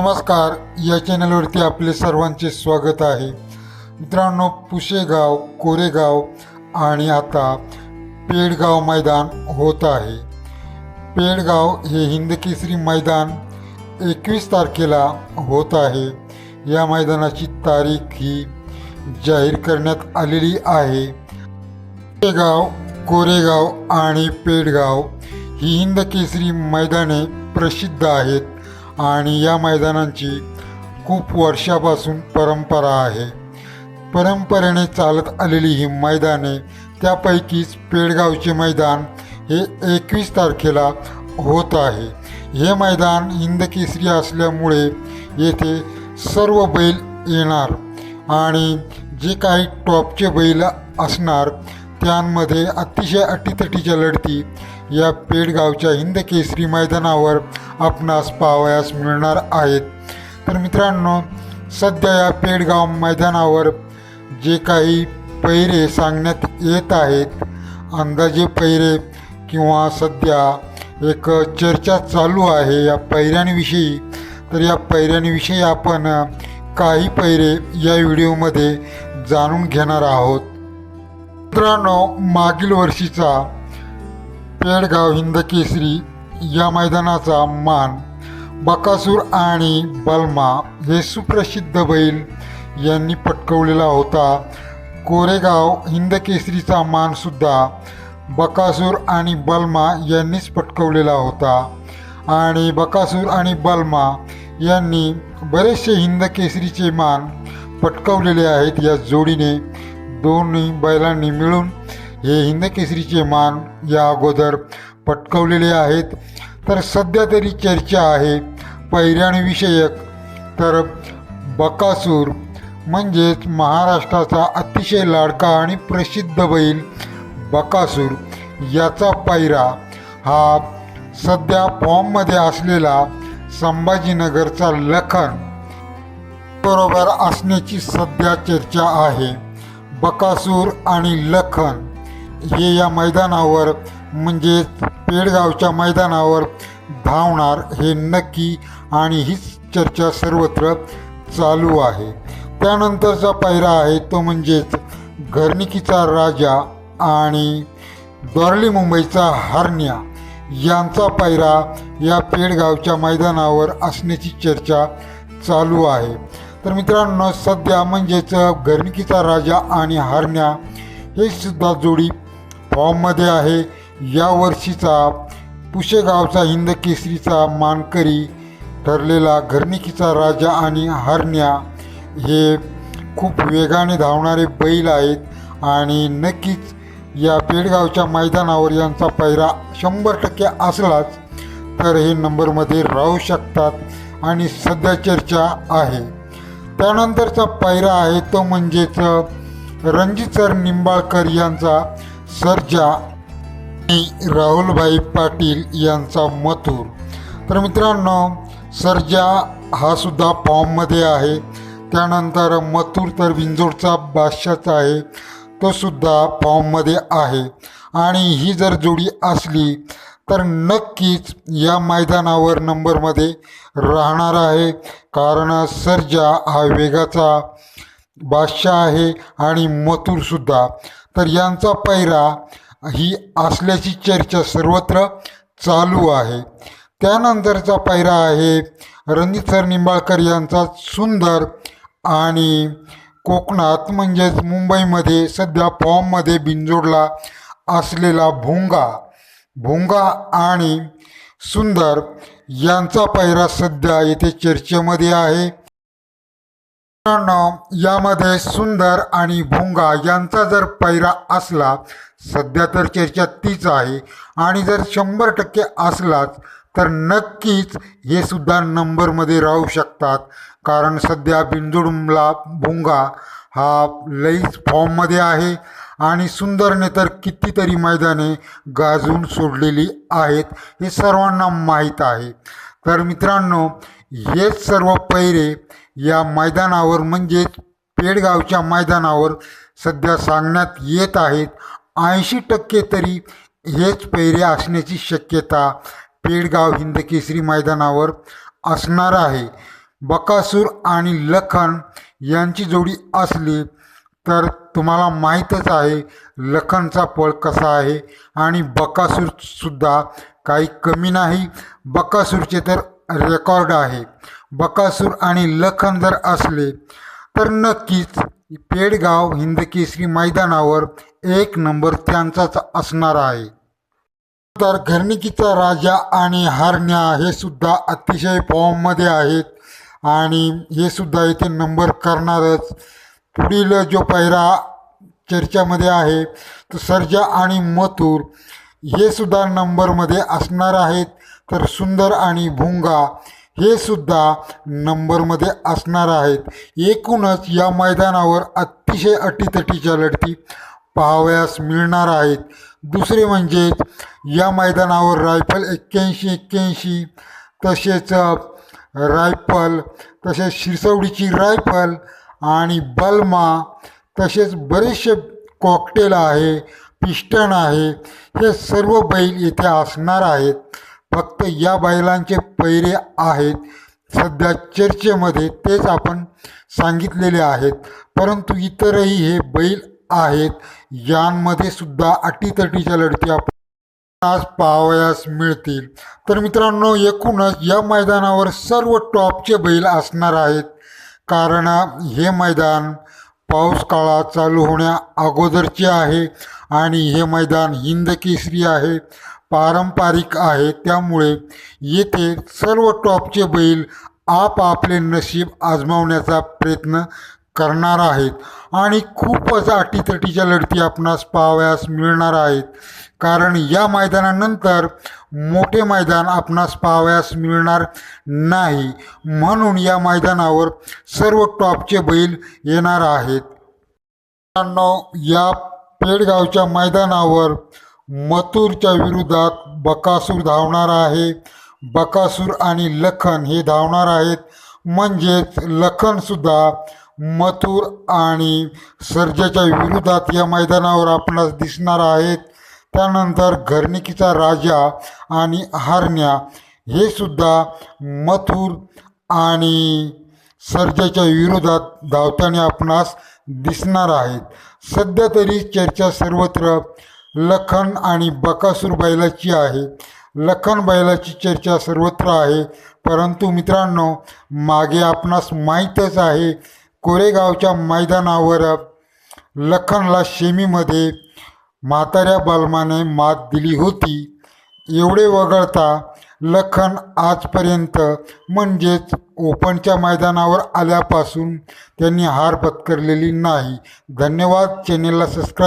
नमस्कार या चॅनलवरती आपले सर्वांचे स्वागत आहे. मित्रांनो पुशेगाव कोरेगाव आणि आता पेडगाव मैदान होत आहे. पेडगाव हे हिंदकेसरी मैदान एकवीस तारखेला होत आहे. या मैदानाची तारीख ही जाहीर करण्यात आलेली आहे. पेगाव कोरेगाव आणि पेडगाव ही हिंदकेसरी मैदाने प्रसिद्ध आहेत. आणि या मैदानांची खूप वर्षापासून परंपरा आहे. परंपरेने चालत आलेली ही मैदाने त्यापैकीच पेडगावचे मैदान हे एकवीस तारखेला होत आहे. हे मैदान हिंदकेसरी असल्यामुळे येथे सर्व बैल येणार आणि जे काही टॉपचे बैल असणार त्यांमध्ये अतिशय अटीतटीच्या लढती या पेडगावच्या हिंद केसरी मैदानावर आपणास पाहावयास मिळणार आहेत. तर मित्रांनो सध्या या पेडगाव मैदानावर जे काही पैरे सांगण्यात येत आहेत अंदाजे पैरे किंवा सध्या एक चर्चा चालू आहे या पैऱ्यांविषयी. तर या पैऱ्यांविषयी आपण काही पैरे या व्हिडिओमध्ये जाणून घेणार आहोत. मित्रांनो मागील वर्षीचा पेडगाव हिंदकेसरी या मैदानाचा मान बकासूर आणि बलमा हे सुप्रसिद्ध बैल यांनी पटकवलेला होता. कोरेगाव हिंदकेसरीचा मानसुद्धा बकासूर आणि बलमा यांनीच पटकवलेला होता. आणि बकासूर आणि बलमा यांनी बरेचसे हिंदकेसरीचे मान पटकवलेले आहेत. या जोडीने दोन्ही बैलांनी मिळून हे हिंदकेसरीचे मान या अगोदर पटकवलेले आहेत. तर सध्या तरी चर्चा आहे पैऱ्यांविषयक तर बकासूर म्हणजेच महाराष्ट्राचा अतिशय लाडका आणि प्रसिद्ध बैल बकासूर याचा पायरा हा सध्या फॉर्ममध्ये असलेला संभाजीनगरचा लखन बरोबर असण्याची सध्या चर्चा आहे. बकासूर आणि लखन हे या मैदानावर म्हणजेच पेडगावच्या मैदानावर धावणार हे नक्की आणि हीच चर्चा सर्वत्र चालू आहे. त्यानंतरचा पायरा आहे तो म्हणजेच घरणिकीचा राजा आणि दोरली मुंबईचा हरण्या. यांचा पायरा या पेडगावच्या मैदानावर असण्याची चर्चा चालू आहे. तर मित्रांनो सध्या म्हणजेच घरणिकीचा राजा आणि हरण्या हे सुद्धा जोडी फॉर्ममध्ये आहे. या वर्षीचा पुशेगावचा हिंदकेसरीचा मानकरी ठरलेला घरनिकीचा राजा आणि हरण्या हे खूप वेगाने धावणारे बैल आहेत आणि नक्कीच या पेडगावच्या मैदानावर यांचा पैरा शंभर टक्के असलाच तर हे नंबरमध्ये राहू शकतात आणि सध्या चर्चा आहे. त्यानंतरचा पैरा आहे तो म्हणजेच रणजित सर निंबाळकर यांचा. सर्जा आणि राहुलभाई पाटील यांचा मथुर. तर मित्रांनो सर्जा हा सुद्धा फॉर्ममध्ये आहे. त्यानंतर मथुर तर विंजोडचा बादशाचा आहे. तो सुद्धा फॉर्ममध्ये आहे. आणि ही जर जोडी असली तर नक्कीच या मैदानावर नंबरमध्ये राहणार आहे. कारण सर्जा हा वेगाचा बादशाह आहे आणि मथुरसुद्धा तर यांचा पैरा ही असल्याची चर्चा सर्वत्र चालू आहे. त्यानंतरचा पैरा आहे रणजित सर निंबाळकर यांचा सुंदर आणि कोकणात म्हणजेच मुंबईमध्ये सध्या फॉर्ममध्ये बिंजोडला असलेला भोंगा भोंगा आणि सुंदर यांचा पैरा सध्या येथे चर्चेमध्ये आहे. यामध्ये सुंदर आणि भोंगा यांचा जर पैरा असला सध्या तर चर्चा तीच आहे. आणि जर शंभर टक्के असलाच तर नक्कीच हे सुद्धा नंबरमध्ये राहू शकतात. कारण सध्या बिंजोडला भोंगा हा लईच फॉर्ममध्ये आहे. आणि सुंदरने तर कितीतरी मैदाने गाजून सोडलेली आहेत हे सर्वांना माहीत आहे. तर मित्रांनो हेच सर्व पैरे या मैदानावर म्हणजेच पेडगावच्या मैदानावर सध्या सांगण्यात येत आहेत. ऐंशी टक्के तरी हेच पैरे असण्याची शक्यता पेडगाव हिंदकेसरी मैदानावर असणार आहे. बकासूर आणि लखन यांची जोडी असली तर तुम्हाला माहीतच आहे लखनचा पळ कसा आहे आणि बकासूरसुद्धा काही कमी नाही. बकासूरचे तर रेकॉर्ड आहे. बकासूर आणि लखन जर असले तर नक्कीच पेडगाव हिंदकेसरी मैदानावर एक नंबर त्यांचाच असणार आहे. तर घरणिकीचा राजा आणि हरण्या हे सुद्धा अतिशय फॉर्ममध्ये आहेत आणि हे सुद्धा इथे नंबर करणारच. पुढील जो पहिरा चर्चामध्ये आहे तो सर्जा आणि मथुर हे सुद्धा नंबरमध्ये असणार आहेत. तर सुंदर आणि भुंगा हे सुद्धा नंबरमध्ये असणार आहेत. एकूणच या मैदानावर अतिशय अटीतटीच्या लढती पाहावयास मिळणार आहेत. दुसरे म्हणजे या मैदानावर रायफल एक्क्याऐंशी एक्क्याऐंशी तसेच रायफल तसेच शिरसवडीची रायफल आणि बल्मा तसेच बरेचसे कॉकटेल आहे पिस्टन आहे हे सर्व बैल येथे असणार आहेत. फक्त या बैलांचे पैरे आहेत. सध्या चर्चेमध्ये तेच आपण सांगितलेले आहेत. परंतु इतरही हे बैल आहेत. यांमध्ये सुद्धा अटीतटीच्या लढती आपण आज पाहावयास मिळतील. तर मित्रांनो एकूणच या मैदानावर सर्व टॉपचे बैल असणार आहेत. कारण हे मैदान पाऊस काळा चालू होण्या अगोदरचे आहे. आणि हे मैदान हिंद केसरी आहे. पारंपरिक आहे. त्यामुळे येथे सर्व टॉपचे बैल आपापले नशीब आजमावण्याचा प्रयत्न करणार आहेत. आणि खूपच अटीतटीच्या लढती आपणास पाहावयास मिळणार आहेत. कारण या मैदानानंतर मोठे मैदान आपणास पाहावयास मिळणार नाही. म्हणून या मैदानावर सर्व टॉपचे बैल येणार आहेत. या पेडगावच्या मैदानावर मथुरच्या विरोधात बकासूर धावणार आहे. बकासूर आणि लखन हे धावणार आहेत. म्हणजेच लखनसुद्धा मथुर आणि सर्जाच्या विरोधात या मैदानावर आपणास दिसणार आहेत. त्यानंतर घरणिकीचा राजा आणि हारण्या हे सुद्धा मथुर आणि सर्जाच्या विरोधात धावताना आपणास दिसणार आहेत. सध्या तरी चर्चा सर्वत्र लखन आणि बकासूर बैलाची आहे. लखन बैलाची चर्चा सर्वत्र आहे. परंतु मित्रांनो मागे आपणास माहीतच आहे कोरेगावच्या मैदानावर लखनला शेमीमध्ये म्हाताऱ्या बालमाने मात दिली होती. एवढे वगळता लखन आजपर्यंत म्हणजेच ओपनच्या मैदानावर आल्यापासून त्यांनी हार पत्करलेली नाही. धन्यवाद. चॅनेलला सबस्क्राईब